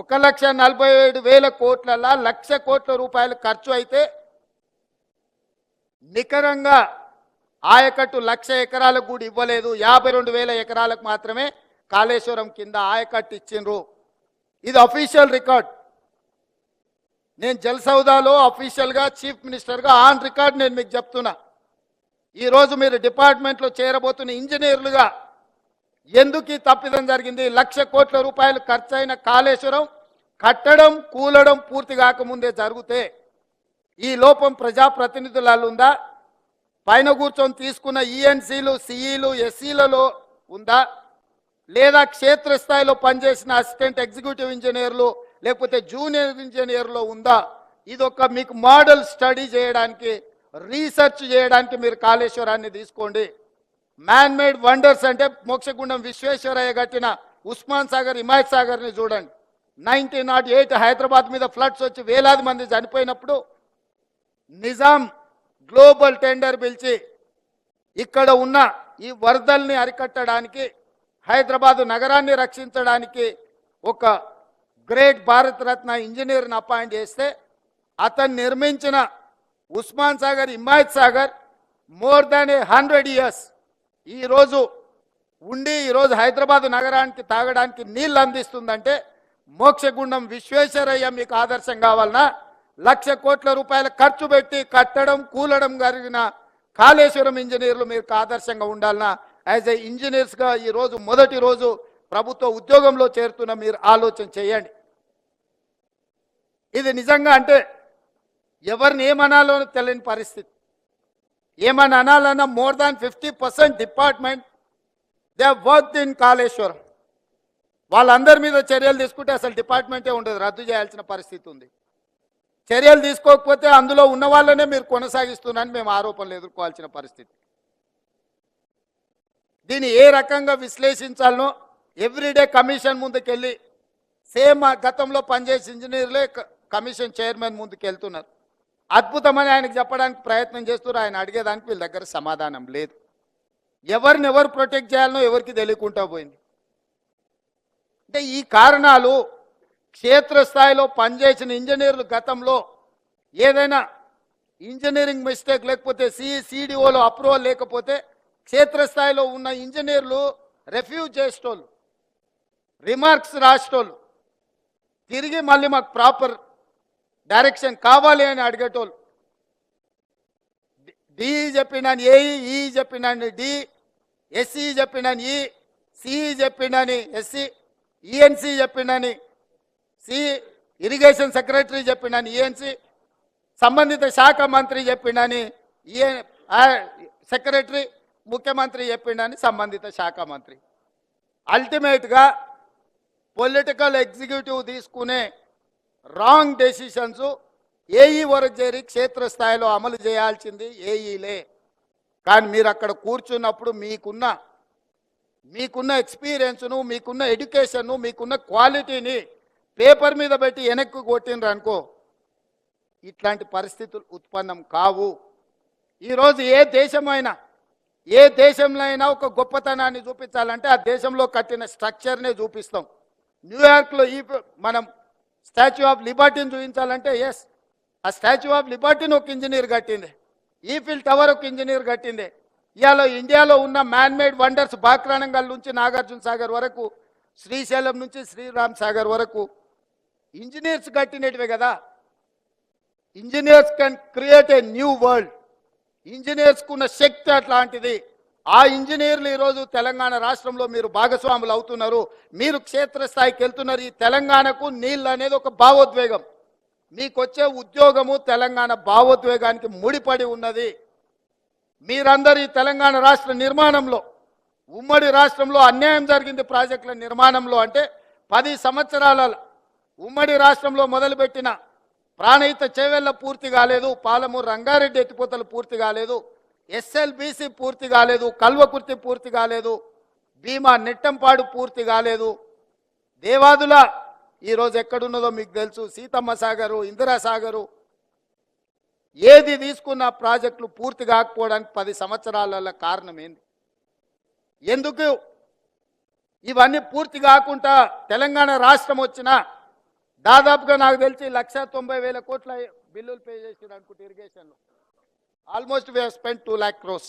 ఒక లక్ష నలభై ఏడు వేల కోట్లలా లక్ష కోట్ల రూపాయలు ఖర్చు అయితే నికరంగా ఆయకట్టు లక్ష ఎకరాలకు కూడా ఇవ్వలేదు. యాభై రెండు వేల ఎకరాలకు మాత్రమే కాళేశ్వరం కింద ఆయకట్టు ఇచ్చిండ్రు. ఇది అఫీషియల్ రికార్డ్ నేను జలసౌదాలో అఫీషియల్గా చీఫ్ మినిస్టర్గా ఆన్ రికార్డ్ నేను మీకు చెప్తున్నా. ఈరోజు మీరు డిపార్ట్మెంట్లో చేరబోతున్న ఇంజనీర్లుగా ఎందుకు ఈ తప్పిదం జరిగింది? లక్ష కోట్ల రూపాయలు ఖర్చైన కాళేశ్వరం కట్టడం కూలడం పూర్తి కాకముందే జరిగితే ఈ లోపం ప్రజాప్రతినిధులలో ఉందా పైన కూర్చొని తీసుకున్న ఈఎన్సీలు సిఈలు ఎస్సీలలో ఉందా? లేదా క్షేత్రస్థాయిలో పనిచేసిన అసిస్టెంట్ ఎగ్జిక్యూటివ్ ఇంజనీర్లు లేకపోతే జూనియర్ ఇంజనీర్లో ఉందా? ఇదొక మీకు మోడల్ స్టడీ చేయడానికి రీసెర్చ్ చేయడానికి మీరు కాళేశ్వరాన్ని తీసుకోండి. మ్యాన్ మేడ్ వండర్స్ అంటే మోక్షగుండం విశ్వేశ్వరయ్య కట్టిన ఉస్మాన్ సాగర్ హిమాయత్ సాగర్ని చూడండి. నైన్టీన్ నాట్ ఎయిట్ హైదరాబాద్ మీద ఫ్లడ్స్ వచ్చి వేలాది మంది చనిపోయినప్పుడు నిజాం గ్లోబల్ టెండర్ పిలిచి ఇక్కడ ఉన్న ఈ వరదల్ని అరికట్టడానికి హైదరాబాదు నగరాన్ని రక్షించడానికి ఒక గ్రేట్ భారత్ రత్న ఇంజనీర్ని అపాయింట్ చేస్తే అతను నిర్మించిన Osman Sagar Himayat Sagar more than a hundred years ఈరోజు ఉండి ఈరోజు హైదరాబాద్ నగరానికి తాగడానికి నీళ్ళు అందిస్తుందంటే మోక్షగుండం విశ్వేశ్వరయ్య మీకు ఆదర్శం కావాలన్నా లక్ష కోట్ల రూపాయల ఖర్చు పెట్టి కట్టడం కూలడం జరిగిన కాళేశ్వరం ఇంజనీర్లు మీకు ఆదర్శంగా ఉండాలనా? యాజ్ ఏ ఇంజనీర్స్గా ఈరోజు మొదటి రోజు ప్రభుత్వ ఉద్యోగంలో చేరుతున్న మీరు ఆలోచన చేయండి. ఇది నిజంగా అంటే ఎవరిని ఏమనాలో తెలియని పరిస్థితి. ఏమని అనాలన్నా more than fifty percent department they work in Kaleshwaram. వాళ్ళందరి మీద చర్యలు తీసుకుంటే అసలు డిపార్ట్మెంటే ఉండదు రద్దు చేయాల్సిన పరిస్థితి ఉంది. చర్యలు తీసుకోకపోతే అందులో ఉన్న వాళ్ళనే మీరు కొనసాగిస్తున్నారని మేము ఆరోపణలు ఎదుర్కోవాల్సిన పరిస్థితి. దీన్ని ఏ రకంగా విశ్లేషించాలనో ఎవ్రీడే కమిషన్ ముందుకెళ్ళి సేమ్ ఆ గతంలో పనిచేసే ఇంజనీర్లే క- కమిషన్ చైర్మన్ ముందుకు వెళ్తున్నారు అద్భుతమని ఆయనకు చెప్పడానికి ప్రయత్నం చేస్తున్నారు. ఆయన అడిగేదానికి వీళ్ళ దగ్గర సమాధానం లేదు. ఎవరిని ఎవరు ప్రొటెక్ట్ చేయాలనో ఎవరికి తెలియకుండా పోయింది. అంటే ఈ కారణాలు క్షేత్రస్థాయిలో పనిచేసిన ఇంజనీర్లు గతంలో ఏదైనా ఇంజనీరింగ్ మిస్టేక్ లేకపోతే సి సిడిఓలో అప్రూవల్ లేకపోతే క్షేత్రస్థాయిలో ఉన్న ఇంజనీర్లు రెఫ్యూజ్ చేసేటోళ్ళు రిమార్క్స్ రాసేటోళ్ళు తిరిగి మళ్ళీ మాకు ప్రాపర్ డైరెక్షన్ కావాలి అని అడిగేటోళ్ళు. డి చెప్పినాను ఏఈ ఈ చెప్పినాను డి ఎస్సీ చెప్పినాను ఈ సిఈ చెప్పినాని ఎస్సీ ఈఎన్సి చెప్పినాని సి ఇరిగేషన్ సెక్రటరీ చెప్పినాను ఈఎన్సి సంబంధిత శాఖ మంత్రి చెప్పిండని ఈఎన్ సెక్రటరీ ముఖ్యమంత్రి చెప్పిండని సంబంధిత శాఖ మంత్రి. అల్టిమేట్గా పొలిటికల్ ఎగ్జిక్యూటివ్ తీసుకునే రాంగ్ డెసిషన్స్ ఏఈ వరకు చేరి క్షేత్రస్థాయిలో అమలు చేయాల్సింది ఏఈలే. కానీ మీరు అక్కడ కూర్చున్నప్పుడు మీకున్న మీకున్న ఎక్స్పీరియన్స్ను మీకున్న ఎడ్యుకేషన్ను మీకున్న క్వాలిటీని పేపర్ మీద పెట్టి వెనక్కి కొట్టినరు అనుకో ఇట్లాంటి పరిస్థితులు ఉత్పన్నం కావు. ఈరోజు ఏ దేశమైనా ఏ దేశంలో అయినా ఒక గొప్పతనాన్ని చూపించాలంటే ఆ దేశంలో కట్టిన స్ట్రక్చర్నే చూపిస్తాం. న్యూయార్క్లో ఈ మనం స్టాచ్యూ ఆఫ్ లిబర్టీని చూపించాలంటే ఎస్ ఆ స్టాచ్యూ ఆఫ్ లిబర్టీని ఒక ఇంజనీర్ కట్టింది. ఈఫిల్ టవర్ ఒక ఇంజనీర్ కట్టింది. ఇవాళ ఇండియాలో ఉన్న మ్యాన్ మేడ్ వండర్స్ బాక్రాణంగల్ నుంచి నాగార్జున సాగర్ వరకు శ్రీశైలం నుంచి శ్రీరామ్ సాగర్ వరకు ఇంజనీర్స్ కట్టినటివే కదా. Engineers can create a new world ఇంజనీర్స్కు ఉన్న శక్తి అట్లాంటిది. ఆ ఇంజనీర్లు ఈరోజు తెలంగాణ రాష్ట్రంలో మీరు భాగస్వాములు అవుతున్నారు. మీరు క్షేత్రస్థాయికి వెళ్తున్నారు. ఈ తెలంగాణకు నీళ్ళు అనేది ఒక భావోద్వేగం. మీకు వచ్చే ఉద్యోగము తెలంగాణ భావోద్వేగానికి ముడిపడి ఉన్నది. మీరందరూ ఈ తెలంగాణ రాష్ట్ర నిర్మాణంలో ఉమ్మడి రాష్ట్రంలో అన్యాయం జరిగింది ప్రాజెక్టుల నిర్మాణంలో అంటే పది సంవత్సరాల ఉమ్మడి రాష్ట్రంలో మొదలుపెట్టిన ప్రాణహిత చేవెళ్ళ పూర్తి కాలేదు. పాలమూరు రంగారెడ్డి ఎత్తిపోతలు పూర్తి కాలేదు. ఎస్ఎల్బిసి పూర్తి కాలేదు కల్వకుర్తి పూర్తి కాలేదు భీమా నెట్టంపాడు పూర్తి కాలేదు. దేవాదుల ఈరోజు ఎక్కడున్నదో మీకు తెలుసు. సీతమ్మ సాగరు ఇందిరాసాగరు ఏది తీసుకున్న ప్రాజెక్టులు పూర్తి కాకపోవడానికి పది సంవత్సరాల కారణం ఏంది? ఎందుకు ఇవన్నీ పూర్తి కాకుండా తెలంగాణ రాష్ట్రం వచ్చినా దాదాపుగా నాకు తెలిసి లక్ష తొంభై వేల కోట్ల బిల్లులు పే చేసినారు అనుకుంటే ఇరిగేషన్లో. Almost we spend two lakh crores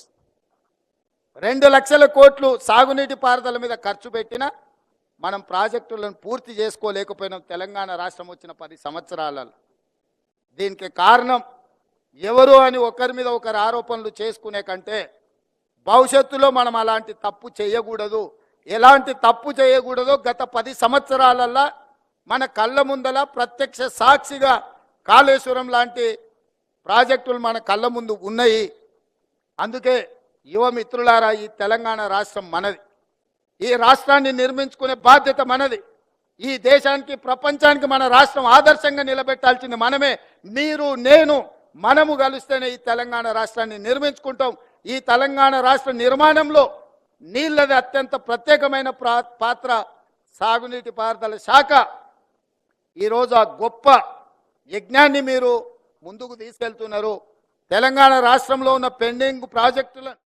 రెండు లక్షల కోట్లు సాగునీటి పారుదల మీద ఖర్చు పెట్టినా మనం ప్రాజెక్టులను పూర్తి చేసుకోలేకపోయినాం తెలంగాణ రాష్ట్రం వచ్చిన పది సంవత్సరాలలో. దీనికి కారణం ఎవరు అని ఒకరి మీద ఒకరు ఆరోపణలు చేసుకునే కంటే భవిష్యత్తులో మనం అలాంటి తప్పు చేయకూడదు. ఎలాంటి తప్పు చేయకూడదో గత పది సంవత్సరాలల్లా మన కళ్ళ ముందల ప్రత్యక్ష సాక్షిగా కాళేశ్వరం లాంటి ప్రాజెక్టులు మన కళ్ళ ముందు ఉన్నాయి. అందుకే యువ మిత్రులారా ఈ తెలంగాణ రాష్ట్రం మనది. ఈ రాష్ట్రాన్ని నిర్మించుకునే బాధ్యత మనది. ఈ దేశానికి ప్రపంచానికి మన రాష్ట్రం ఆదర్శంగా నిలబెట్టాల్సింది మనమే. మీరు నేను మనము కలిస్తేనే ఈ తెలంగాణ రాష్ట్రాన్ని నిర్మించుకుంటాం. ఈ తెలంగాణ రాష్ట్ర నిర్మాణంలో నీళ్ళది అత్యంత ప్రత్యేకమైన ప్రా- పాత్ర సాగునీటి పారుదల శాఖ. ఈరోజు ఆ గొప్ప యజ్ఞాన్ని మీరు ముందుకు తీసుకెళ్తున్నారు. తెలంగాణ రాష్ట్రంలో ఉన్న పెండింగ్ ప్రాజెక్టులను